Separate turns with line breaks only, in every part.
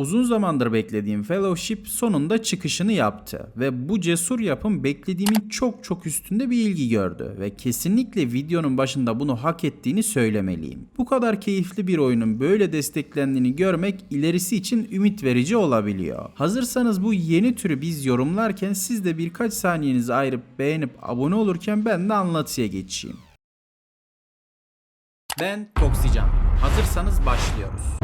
Uzun zamandır beklediğim Fellowship sonunda çıkışını yaptı ve bu cesur yapım beklediğimin çok çok üstünde bir ilgi gördü ve kesinlikle videonun başında bunu hak ettiğini söylemeliyim. Bu kadar keyifli bir oyunun böyle desteklendiğini görmek ilerisi için ümit verici olabiliyor. Hazırsanız bu yeni türü biz yorumlarken siz de birkaç saniyenizi ayırıp beğenip abone olurken ben de anlatıya geçeyim. Ben Toksican. Hazırsanız başlıyoruz.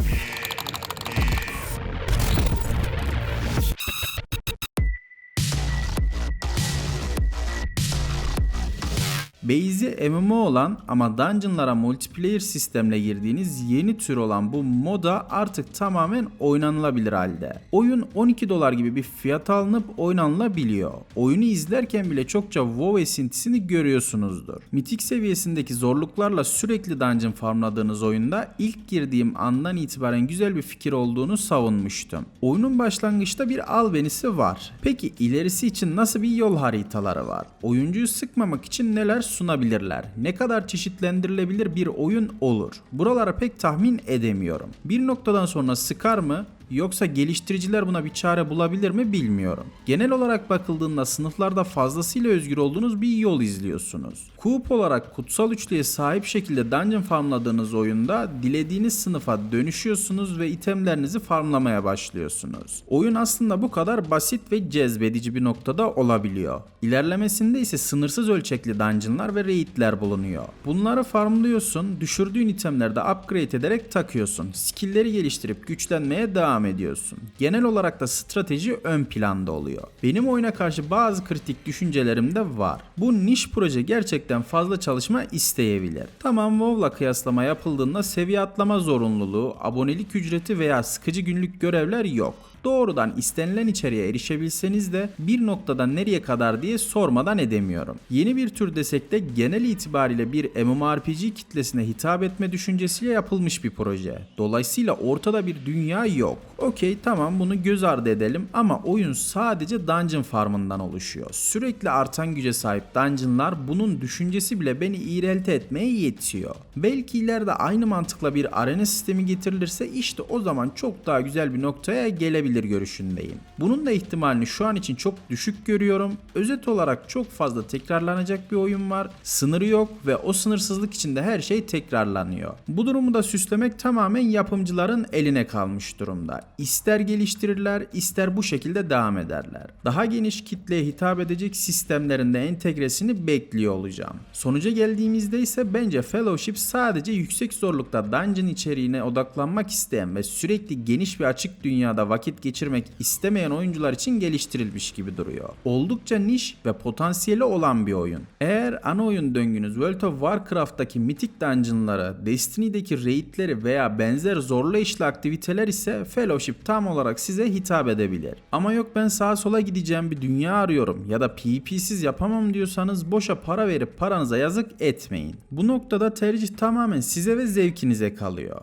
Base'i MMO olan ama dungeonlara multiplayer sistemle girdiğiniz yeni tür olan bu moda artık tamamen oynanılabilir halde. Oyun 12 dolar gibi bir fiyat alınıp oynanılabiliyor. Oyunu izlerken bile çokça WoW esintisini görüyorsunuzdur. Mitik seviyesindeki zorluklarla sürekli dungeon farmladığınız oyunda ilk girdiğim andan itibaren güzel bir fikir olduğunu savunmuştum. Oyunun başlangıçta bir albenisi var. Peki ilerisi için nasıl bir yol haritaları var? Oyuncuyu sıkmamak için neler sunabilirler? Ne kadar çeşitlendirilebilir bir oyun olur? Buralara pek tahmin edemiyorum. Bir noktadan sonra sıkar mı? Yoksa geliştiriciler buna bir çare bulabilir mi bilmiyorum. Genel olarak bakıldığında sınıflarda fazlasıyla özgür olduğunuz bir yol izliyorsunuz. Coop olarak kutsal üçlüye sahip şekilde dungeon farmladığınız oyunda dilediğiniz sınıfa dönüşüyorsunuz ve itemlerinizi farmlamaya başlıyorsunuz. Oyun aslında bu kadar basit ve cezbedici bir noktada olabiliyor. İlerlemesinde ise sınırsız ölçekli dungeonlar ve raidler bulunuyor. Bunları farmlıyorsun, düşürdüğün itemleri de upgrade ederek takıyorsun. Skill'leri geliştirip güçlenmeye devam ediyorsun. Genel olarak da strateji ön planda oluyor. Benim oyuna karşı bazı kritik düşüncelerim de var. Bu niş proje gerçekten fazla çalışma isteyebilir. Tamam WoW'la kıyaslama yapıldığında seviye atlama zorunluluğu, abonelik ücreti veya sıkıcı günlük görevler yok doğrudan istenilen içeriğe erişebilseniz de bir noktada nereye kadar diye sormadan edemiyorum. Yeni bir tür desek de genel itibariyle bir MMORPG kitlesine hitap etme düşüncesiyle yapılmış bir proje. Dolayısıyla ortada bir dünya yok. Okey tamam bunu göz ardı edelim ama oyun sadece dungeon farmından oluşuyor. Sürekli artan güce sahip dungeonlar bunun düşüncesi bile beni iğrelti etmeye yetiyor. Belki ileride aynı mantıkla bir arena sistemi getirilirse işte o zaman çok daha güzel bir noktaya gelebilir görüşündeyim. Bunun da ihtimalini şu an için çok düşük görüyorum. Özet olarak çok fazla tekrarlanacak bir oyun var. Sınırı yok ve o sınırsızlık içinde her şey tekrarlanıyor. Bu durumu da süslemek tamamen yapımcıların eline kalmış durumda. İster geliştirirler, ister bu şekilde devam ederler. Daha geniş kitleye hitap edecek sistemlerinde entegresini bekliyor olacağım. Sonuca geldiğimizde ise bence Fellowship sadece yüksek zorlukta dungeon içeriğine odaklanmak isteyen ve sürekli geniş bir açık dünyada vakit geçirmek istemeyen oyuncular için geliştirilmiş gibi duruyor. Oldukça niş ve potansiyeli olan bir oyun. Eğer ana oyun döngünüz World of Warcraft'taki mitik dungeonları, Destiny'deki raidleri veya benzer zorlu işli aktiviteler ise Fellowship tam olarak size hitap edebilir. Ama yok ben sağa sola gideceğim bir dünya arıyorum ya da PvP'siz yapamam diyorsanız boşa para verip paranıza yazık etmeyin. Bu noktada tercih tamamen size ve zevkinize kalıyor.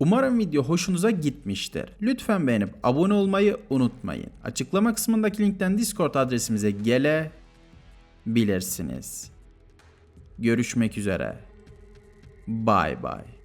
Umarım video hoşunuza gitmiştir. Lütfen beğenip abone olmayı unutmayın. Açıklama kısmındaki linkten Discord adresimize gelebilirsiniz. Görüşmek üzere. Bye bye.